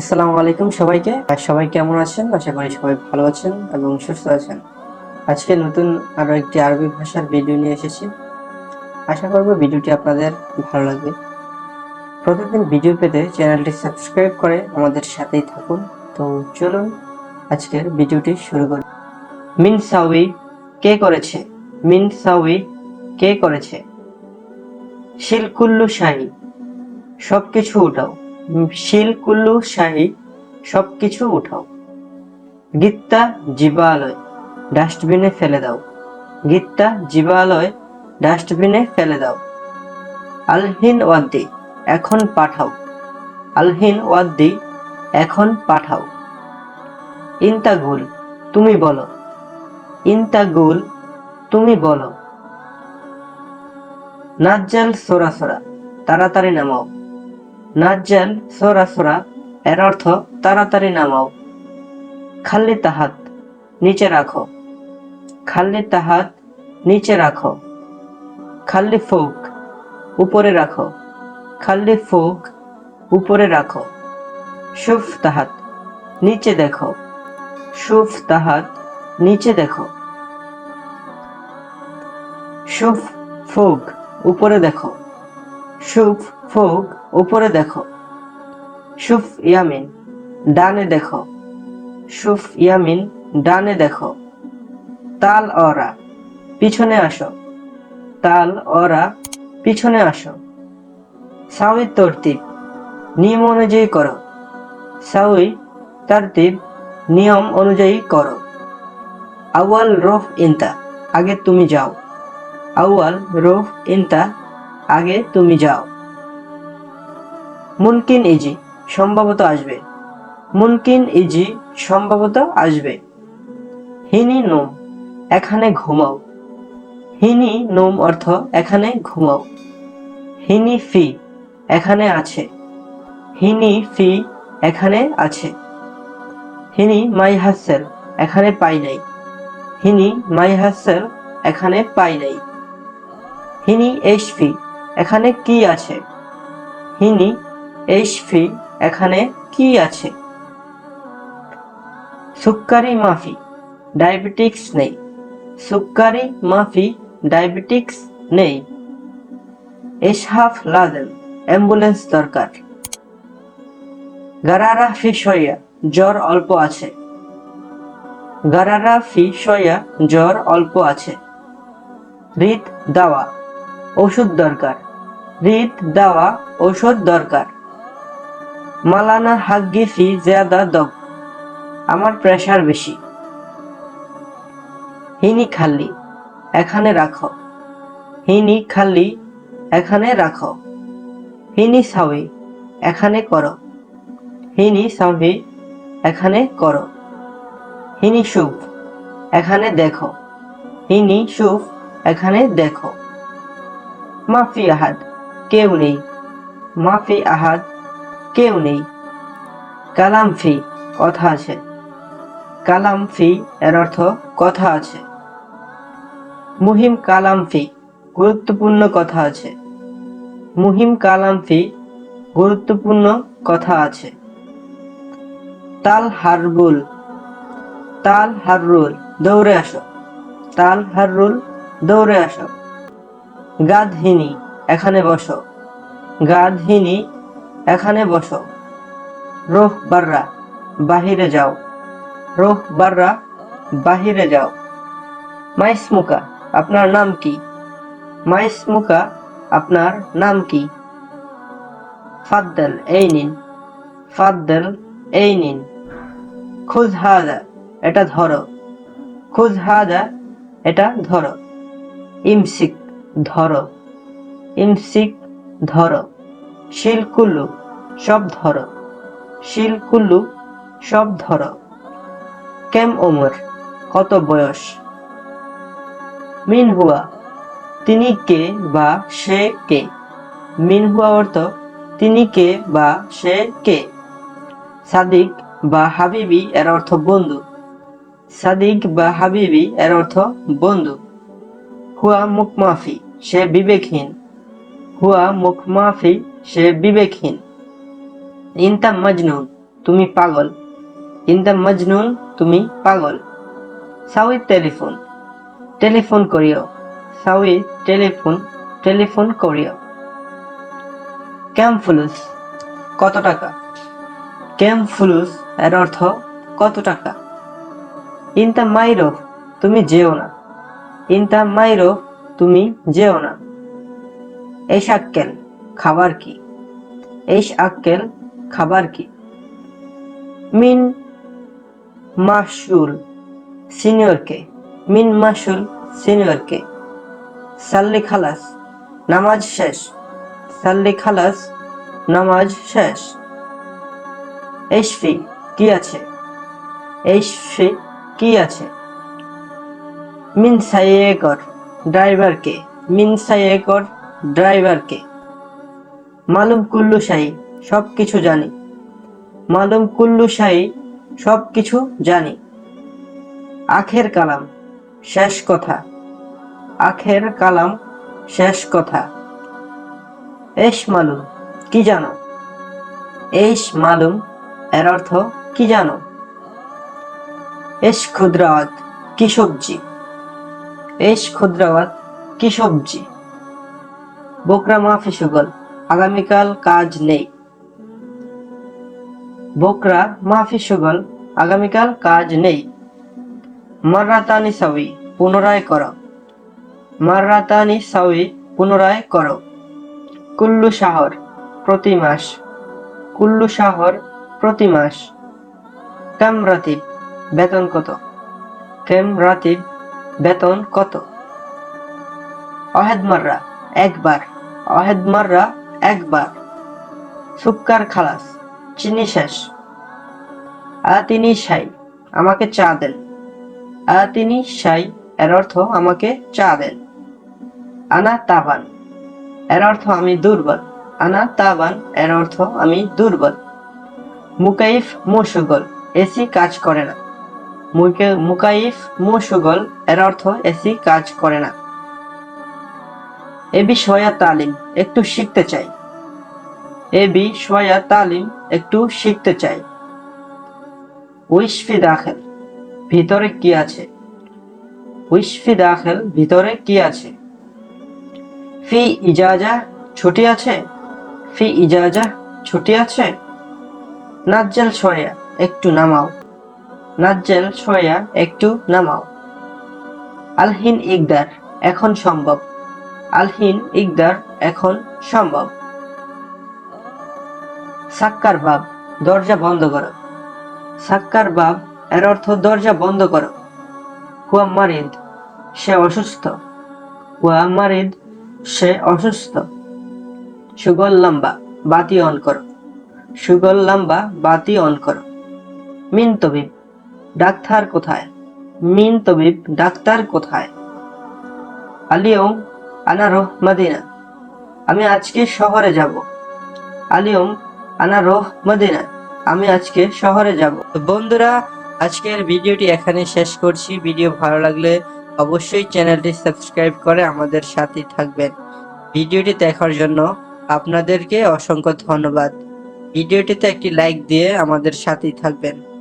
আসসালামু আলাইকুম সবাইকে। সবাই কেমন আছেন? আশা করি সবাই ভালো আছেন এবং সুস্থ আছেন। আজকে নতুন আরও একটি আরবি ভাষার ভিডিও নিয়ে এসেছি। আশা করব ভিডিওটি আপনাদের ভালো লাগবে। প্রতিদিন ভিডিও পেতে চ্যানেলটি সাবস্ক্রাইব করে আমাদের সাথেই থাকুন। তো চলুন আজকের ভিডিওটি শুরু করি। মিন সাউই কে করেছে? মিন সাউই কে করেছে? শিলকুল্লু শাহী, সবকিছু উঠাও। শিল, কুল্লু, শাহী, সবকিছু উঠাও। গীতা, জীবালয়, ডাস্টবিনে ফেলে দাও। গীতা, জীবালয়, ডাস্টবিনে ফেলে দাও। আলহিন ওয়াদ্দি, এখন পাঠাও। আলহিন ওয়াদ্দি, এখন পাঠাও। ইন্তাগুল, তুমি বলো। ইন্তাগুল, তুমি বলো। নাজ্জাল, সোরা সোরা, তাড়াতাড়ি নামাও। নাজ্জাল, সোরা সোরা, এর অর্থ তাড়াতাড়ি নামাও। খাল্লি তাহাত নিচে রাখো। খাল্লি তাহাত নিচে রাখো। খাল্লি ফোক উপরে রাখো। খাল্লি ফোক উপরে রাখো। সুফ তাহাত নিচে দেখো। সুফ তাহাত নিচে দেখো। সুফ ফোক উপরে দেখো। সুফ ফোক উপরে দেখো। সুফ ইয়ামিন, ডানে দেখো। সুফ ইয়ামিন, ডানে দেখো। তাল অরা, পিছনে আসো। তাল অরা, পিছনে আসো। সাউই তরতিব, নিয়ম অনুযায়ী করো। সাউই তরতিব, নিয়ম অনুযায়ী করো। আউয়াল রফ ইন্তা, আগে তুমি যাও। আউয়াল রোফ ইন্তা আগে তুমি যাও। মুনকিন ইজি, সম্ভবত আসবে। মুনকিন ইজি, সম্ভবত আসবে। হিনি নোম, এখানে ঘুমাও। হিনি নোম অর্থ এখানে ঘুমাও। হিনি ফি, এখানে আছে। হিনি ফি, এখানে আছে। হিনি মাই হাসেল, এখানে পাই নাই। হিনি মাই হাসেল, এখানে পাই নাই। হিনি এশফি এখানে কি আছে? হিনি এশফি এখানে কি আছে? সুক্কারি মাফি, ডায়াবেটিক্স নেই। সুক্কারি মাফি, ডায়াবেটিক্স নেই। এসহাফ লাদেন, অ্যাম্বুলেন্স দরকার। গারারা ফি সইয়া জ্বর অল্প আছে। গারারা ফি সইয়া জ্বর অল্প আছে। হৃদ দাওয়া, ওষুধ দরকার। হৃদ দেওয়া ওষুধ দরকার। মালানা হাগ্গি ফি জিয়াদা দব। আমার প্রেশার বেশি। হিনি খাল্লি, এখানে রাখো। হিনি খাল্লি, এখানে রাখো। হিনি সাউই এখানে করো। হিনি সাউই এখানে করো। হিনি সুফ এখানে দেখো। হিনি সুফ এখানে দেখো। মাফি আহাদ। কেউ নেই। মাফি আহাদ, কেউ নেই। কালাম ফি, কথা আছে। কালাম ফি এর অর্থ কথা আছে। মুহিম কালাম ফি, গুরুত্বপূর্ণ কথা আছে। মুহিম কালাম ফি, গুরুত্বপূর্ণ কথা আছে। তাল হারবুল তাল হাররুল, দৌড়ে আসো। তাল হাররুল, দৌড়ে আসো। গাধহিনী এখানে বসো। গাধহিনী এখানে বসো। রোহ বাররা, বাহিরে যাও। রোহ বাররা, বাহিরে যাও। মাইসমুকা, আপনার নাম কি? মাইসমুকা, আপনার নাম কি? ফাদ্দাল, এই নিন। ফাদ্দাল, এই নিন। খুজ হাদা এটা ধরো। খুজ হাদা এটা ধরো। ইমসিক, ধরো। ইমসিক ধরো, শিলকুল্লু সব ধরো, শিলকুল্লু সব ধরো। কেম ওমর, কত বয়স? মিন হুয়া তিনি কে বা সে কে? মিন হুয়া অর্থ, তিনি কে বা সে কে? সাদিক বা হাবিবি এর অর্থ বন্ধু। সাদিক বা হাবিবি এর অর্থ বন্ধু। হুয়া মুখমাফি, সে বিবেকহীন। হুয়া মুখমাফি, সে বিবেকহীন। ইনতা মজনুন, তুমি পাগল। ইন্দা মজনুন, তুমি পাগল। সাউই টেলিফোন। টেলিফোন করিও। সাউই টেলিফোন টেলিফোন করিও। ক্যাম্ফুলুস, কত টাকা? ক্যাম ফুলুস এর অর্থ কত টাকা? ইনতা মাইরো, তুমি যেও না। ইনতা মাইরো, তুমি যেও না। এস আক্কেল খাবার কি? এস আক্কেল খাবার কি? মিন মাসুল সিনিয়রকে মিন মাসুল সিনিয়রকে সাল্লি খালাস, নামাজ শেষ। সাল্লি খালাস, নামাজ শেষ। এসফি কি আছে? এসফি কি আছে? মিন সাইয়েকর ড্রাইভারকে মিন সাইয়েকর ড্রাইভারকে। মালুম কুল্লু শাহী সব কিছু জানি। মালুম কুল্লু শাহী সব কিছু জানি। আখের কালাম শেষ কথা। আখের কালাম শেষ কথা। এস মালুম, কি জানো? এস মালুম, এর অর্থ কি জানো? এস ক্ষুদ্রাওয়াত, কি সবজি? এস ক্ষুদ্রাওয়াত, কি সবজি? বোকরা মাফি সুগল, আগামীকাল কাজ নেই। বোকরা মাফি সুগল, আগামীকাল কাজ নেই। মাররাতানি সাউই, পুনরায় করো। মাররাতানি সাউই, পুনরায় করো। কুল্লু শাহর প্রতি মাস। কুল্লু শাহর প্রতি মাস। কাম রাতিব, বেতন কত? কেম রাতিব, বেতন কত? অহেদ মাররা, একবার। অহেদ মাররা একবার। সুক্কার খালাস, চিনি শেষ। তিনি সাই আমাকে চা দেন। আ তিনি সাই এর অর্থ আমাকে চা দেন। আনা তাবান, এর অর্থ আমি দুর্বল। আনা তাবান, এর অর্থ আমি দুর্বল। মুকাইফ মুসুগল, এসি কাজ করে না। মুকে- মুকাইফ মুসুগল, এর অর্থ এসি কাজ করে না। এ বিষয়া তালিম, একটু শিখতে চাই। এ বিষয়া তালিম, একটু শিখতে চাই। উইশফি দাখেল, ভিতরে কি আছে? উইশফি দাখেল, ভিতরে কি আছে? ফি ইজাজা, ছুটি আছে? ফি ইজাজা, ছুটি আছে? নাজ্জাল সয়া, একটু নামাও। নাজ্জাল সয়া, একটু নামাও। আলহিন ইকদার, এখন সম্ভব। আলহিন ইকদার এখন সম্ভব। সাক্কার বাব দরজা বন্ধ করো। সাক্কার বাব এর অর্থ দরজা বন্ধ করো। হুয়া মারিদ সে অসুস্থ। হুয়া মারিদ সে অসুস্থ। সুগল লম্বা, বাতি অন করো। সুগল লম্বা, বাতি অন করো। মিন তবিব ডাক্তার কোথায়? মিন তবিব ডাক্তার কোথায়? আলিয়ম আনারোহ মদিনা। আমি আজকে শহরে যাব। আলিয়ম, আনারোহ মদিনা। আমি আজকে শহরে যাব। বন্ধুরা, আজকের ভিডিওটি এখানে শেষ করছি। ভিডিও ভালো লাগলে অবশ্যই চ্যানেলটি সাবস্ক্রাইব করে আমাদের সাথে থাকবেন। ভিডিওটি দেখার জন্য আপনাদেরকে অসংখ্য ধন্যবাদ। ভিডিওটিতে একটি লাইক দিয়ে আমাদের সাথেই থাকবেন।